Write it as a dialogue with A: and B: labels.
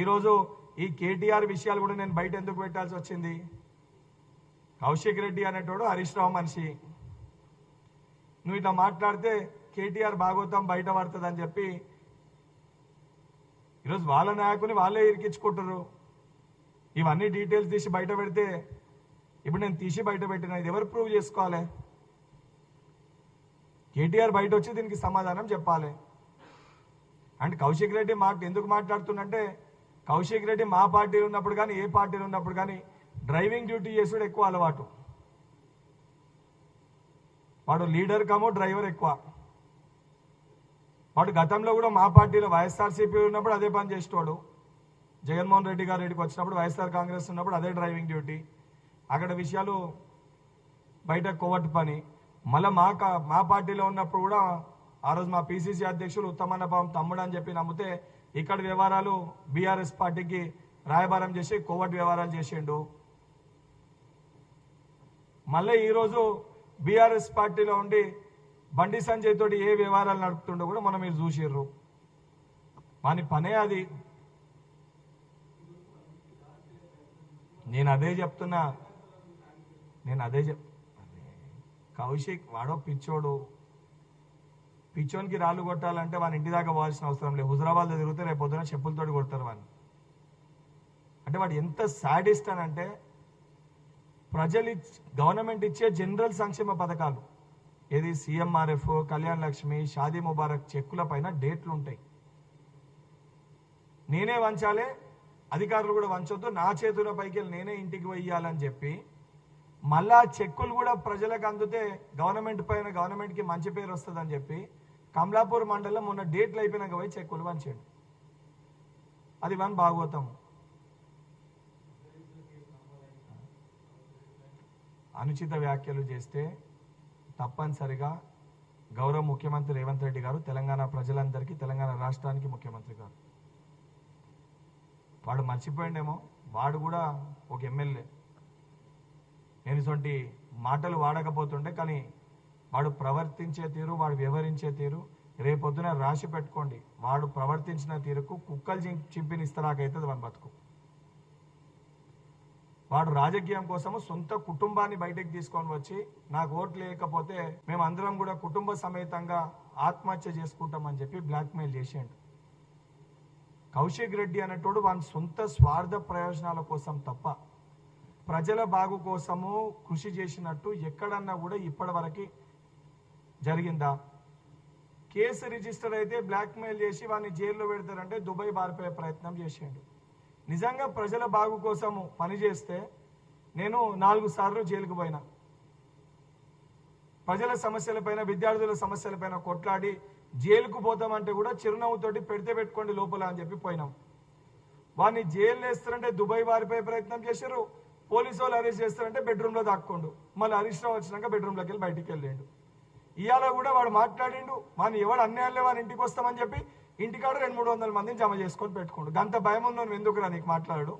A: ఈరోజు ఈ కేటీఆర్ విషయాలు కూడా నేను బయట ఎందుకు పెట్టాల్సి వచ్చింది? కౌశిక్ రెడ్డి అనేటోడు హరీష్ రావు మనిషి. నువ్వు ఇట్లా మాట్లాడితే కేటీఆర్ భాగవతం బయట పడుతుంది అని చెప్పి ఈరోజు వాళ్ళ నాయకుని వాళ్ళే ఇరికించుకుంటారు ఇవన్నీ డీటెయిల్స్ తీసి బయట పెడితే ఇప్పుడు నేను తీసి బయట పెట్టిన ఇది ఎవరు ప్రూవ్ చేసుకోవాలి? కేటీఆర్ బయట వచ్చి దీనికి సమాధానం చెప్పాలి. అండ్ కౌశిక్ రెడ్డి మాట ఎందుకు మాట్లాడుతుందంటే కౌశిక్ రెడ్డి మా పార్టీలో ఉన్నప్పుడు కానీ ఏ పార్టీలో ఉన్నప్పుడు కానీ డ్రైవింగ్ డ్యూటీ చేసుడు ఎక్కువ అలవాటు. వాడు లీడర్ కమో డ్రైవర్ ఎక్కువ. వాడు గతంలో కూడా మా పార్టీలో వైఎస్ఆర్సీపీ ఉన్నప్పుడు అదే పని చేసేవాడు జగన్మోహన్ రెడ్డి గారు రెడ్డికి వచ్చినప్పుడు వైఎస్ఆర్ కాంగ్రెస్ ఉన్నప్పుడు అదే డ్రైవింగ్ డ్యూటీ. అక్కడ విషయాలు బయట కోవట్ పని. మళ్ళీ మా కా- మా పార్టీలో ఉన్నప్పుడు కూడా ఆ రోజు మా పిసిసి అధ్యక్షులు ఉత్తమన్న పాపం తమ్ముడు అని చెప్పి నమ్మితే ఇక్కడ వ్యవహారాలు బీఆర్ఎస్ పార్టీకి రాయబారం చేసి కోవట్ వ్యవహారాలు చేసిండు. మళ్ళీ ఈరోజు బీఆర్ఎస్ పార్టీలో ఉండి బండి సంజయ్ తోటి ఏ వ్యవహారాలు నడుపుతుండో కూడా మనం మీరు చూసిర్రు. వాని పనే అది. నేను అదే చెప్తున్నా. నేను అదే చెప్ కౌశిక్ వాడో పిచ్చోడు. పిచ్చోనికి రాళ్ళు కొట్టాలంటే వాని ఇంటి దాకా పోవాల్సిన అవసరం లేదు. హుజరాబాద్లో తిరిగితే రేపు పొద్దున చెప్పులతోటి కొడతారు వాడిని అంటే వాడు ఎంత సాడిస్ట్ అని అంటే ప్రజలు గవర్నమెంట్ ఇచ్చే జనరల్ సంక్షేమ పథకాలు. ఏది సీఎంఆర్ఎఫ్ కళ్యాణ్ లక్ష్మి షాదీ ముబారక్ చెక్కుల పైన డేట్లు ఉంటాయి. నేనే వంచాలే అధికారులు కూడా వంచొద్దు నా చేతుల పైకి వెళ్ళి నేనే ఇంటికి వెయ్యాలని చెప్పి మళ్ళా చెక్కులు కూడా ప్రజలకు అందితే గవర్నమెంట్ పైన గవర్నమెంట్కి మంచి పేరు వస్తుందని చెప్పి కమలాపూర్ మండలం మొన్న డేట్లు అయిపోయినాక పోయి చెక్కులు వంచాడు అది వన్ భాగవతం అనుచిత వ్యాఖ్యలు చేస్తే తప్పనిసరిగా గౌరవ ముఖ్యమంత్రి రేవంత్ రెడ్డి గారు తెలంగాణ ప్రజలందరికీ తెలంగాణ రాష్ట్రానికి ముఖ్యమంత్రి గారు. వాడు మర్చిపోయిండేమో. వాడు కూడా ఒక ఎమ్మెల్యే. నేను ఇటువంటి మాటలు వాడకపోతుండే కానీ వాడు ప్రవర్తించే తీరు వాడు వ్యవహరించే తీరు రేపొద్దున రాసి పెట్టుకోండి. వాడు ప్రవర్తించిన తీరుకు కుక్కలు చింపి ఇస్తరాకైతుంది వాని బతుకు. వాడు రాజకీయం కోసము సొంత కుటుంబాన్ని బయటకు తీసుకొని వచ్చి నాకు ఓట్లు లేకపోతే మేము అందరం కూడా కుటుంబ సమేతంగా ఆత్మహత్య చేసుకుంటామని చెప్పి బ్లాక్మెయిల్ చేసేయండి కౌశిక్ రెడ్డి అనేటోడు వాని సొంత స్వార్థ ప్రయోజనాల కోసం తప్ప ప్రజల బాగు కోసము కృషి చేసినట్టు ఎక్కడన్నా కూడా ఇప్పటివరకు జరిగిందా? కేసు రిజిస్టర్ అయితే బ్లాక్మెయిల్ చేసి వాడిని జైల్లో పెడతారంటే దుబాయ్ బారిపోయే ప్రయత్నం చేసిండు. నిజంగా ప్రజల బాగు కోసము పనిచేస్తే నేను నాలుగు సార్లు జైలుకు పోయినా. ప్రజల సమస్యలపైన విద్యార్థుల సమస్యలపైన కొట్లాడి జైలుకు పోతామంటే కూడా చిరునవ్వుతోటి పెడితే పెట్టుకోండి లోపల అని చెప్పి పోయినాం. వాడిని జైలు వేస్తారంటే దుబాయ్ వారిపై ప్రయత్నం చేశారు పోలీసు వాళ్ళు అరెస్ట్ చేస్తారంటే బెడ్రూమ్లో దాక్కోండు. మళ్ళీ హరీష్ రావు వచ్చినాక బెడ్రూమ్లోకి వెళ్ళి బయటికి వెళ్ళిండు. ఇవాళ కూడా వాడు మాట్లాడిండు వాడిని ఎవడు అన్యాయాలే వాని ఇంటికి వస్తామని చెప్పి ఇంటికాడ రెండు మూడు వందల మందిని జమ చేసుకొని పెట్టుకోండు. గంత భయం ఉందని ఎందుకు రా నీకు మాట్లాడు?